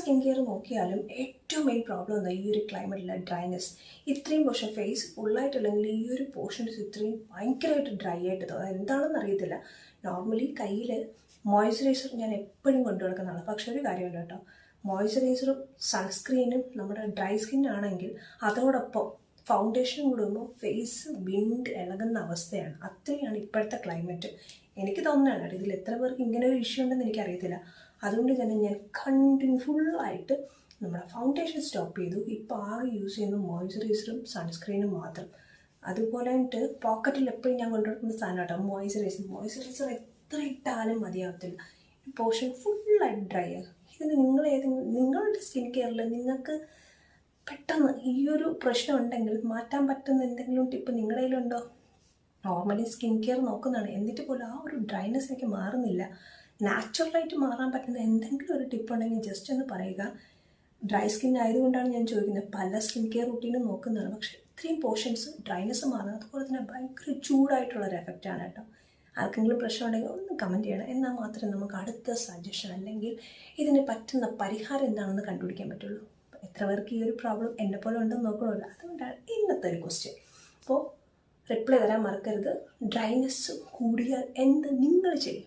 Skin care നോക്കിയാലും ഏറ്റവും main problem എന്താ? ഈ ഒരു ക്ലൈമറ്റിലെ ഡ്രൈനെസ് ഇത്രയും പോർഷൻ ഫേസ് ഫുള്ളായിട്ടില്ലെങ്കിൽ ഈ ഒരു പോർഷൻസ് ഇത്രയും ഭയങ്കരമായിട്ട് ഡ്രൈ ആയിട്ട് തോന്നും. എന്താണെന്ന് അറിയത്തില്ല. നോർമലി കയ്യിൽ മോയ്സ്ചറൈസർ ഞാൻ എപ്പോഴും കൊണ്ടു നടക്കുന്നതാണ്. പക്ഷെ ഒരു കാര്യമുണ്ട് കേട്ടോ. മോയ്സ്ചറൈസറും സൺസ്ക്രീനും നമ്മുടെ ഡ്രൈ സ്കിൻ ആണെങ്കിൽ അതോടൊപ്പം ഫൗണ്ടേഷൻ കൂടുമ്പോൾ ഫേസ് വിൻഡ് ഇളകുന്ന അവസ്ഥയാണ്. അത്രയാണ് ഇപ്പോഴത്തെ ക്ലൈമറ്റ് എനിക്ക് തോന്നുന്നതാണ് കേട്ടോ ഇതിൽ എത്ര പേർക്ക് ഇങ്ങനെ ഒരു ഇഷ്യൂ ഉണ്ടെന്ന് എനിക്കറിയത്തില്ല. അതുകൊണ്ട് തന്നെ ഞാൻ കണ്ടിന്യൂ ഫുള്ളായിട്ട് നമ്മുടെ ഫൗണ്ടേഷൻ സ്റ്റോപ്പ് ചെയ്തു. ഇപ്പോൾ ആകെ യൂസ് ചെയ്യുന്നത് മോയ്സ്ചറൈസറും സൺസ്ക്രീനും മാത്രം. അതുപോലെ എന്നിട്ട് പോക്കറ്റിൽ എപ്പോഴും ഞാൻ കൊണ്ടുവരുന്ന സാധനം കേട്ടോ മോയ്സ്ചറൈസർ മോയ്സ്ചറൈസർ എത്ര ഇട്ടാലും മതിയാവത്തില്ല. പോർഷൻ ഫുള്ളായിട്ട് ഡ്രൈ ആകും ഇതിന് നിങ്ങൾ ഏതെങ്കിലും നിങ്ങളുടെ സ്കിൻ കെയറിൽ നിങ്ങൾക്ക് പെട്ടെന്ന് ഈ ഒരു പ്രശ്നം ഉണ്ടെങ്കിൽ മാറ്റാൻ പറ്റുന്ന എന്തെങ്കിലും ടിപ്പ് നിങ്ങളുടെ കയ്യിലുണ്ടോ? നോർമലി സ്കിൻ കെയർ നോക്കുന്നതാണ്. എന്നിട്ട് പോലും ആ ഒരു ഡ്രൈനെസ് എനിക്ക് മാറുന്നില്ല. നാച്ചുറലായിട്ട് മാറാൻ പറ്റുന്ന എന്തെങ്കിലും ഒരു ടിപ്പ് ഉണ്ടെങ്കിൽ ജസ്റ്റ് ഒന്ന് പറയുക. ഡ്രൈ സ്കിൻ ആയതുകൊണ്ടാണ് ഞാൻ ചോദിക്കുന്നത്. പല സ്കിൻ കെയർ റുട്ടീനും നോക്കുന്നതാണ്. പക്ഷേ ഇത്രയും പോർഷൻസ് ഡ്രൈനെസ് മാറുന്നത് അതുപോലെ തന്നെ ഭയങ്കര ചൂടായിട്ടുള്ളൊരു എഫക്റ്റാണ് കേട്ടോ. ആർക്കെങ്കിലും പ്രശ്നം ഉണ്ടെങ്കിൽ ഒന്ന് കമന്റ് ചെയ്യണം. എന്നാൽ മാത്രമേ നമുക്ക് അടുത്ത സജഷൻ അല്ലെങ്കിൽ ഇതിന് പറ്റുന്ന പരിഹാരം എന്താണെന്ന് കണ്ടുപിടിക്കാൻ പറ്റുള്ളൂ. എത്ര പേർക്ക് ഈ ഒരു പ്രോബ്ലം എന്നെ പോലെ ഉണ്ടെന്ന് നോക്കണമല്ലോ. അതുകൊണ്ടാണ് ഇന്നത്തെ ഒരു ക്വസ്റ്റ്യൻ അപ്പോൾ റിപ്ലൈ തരാൻ മറക്കരുത്. ഡ്രൈനെസ് കൂടിയാൽ എന്ത് നിങ്ങൾ ചെയ്യും?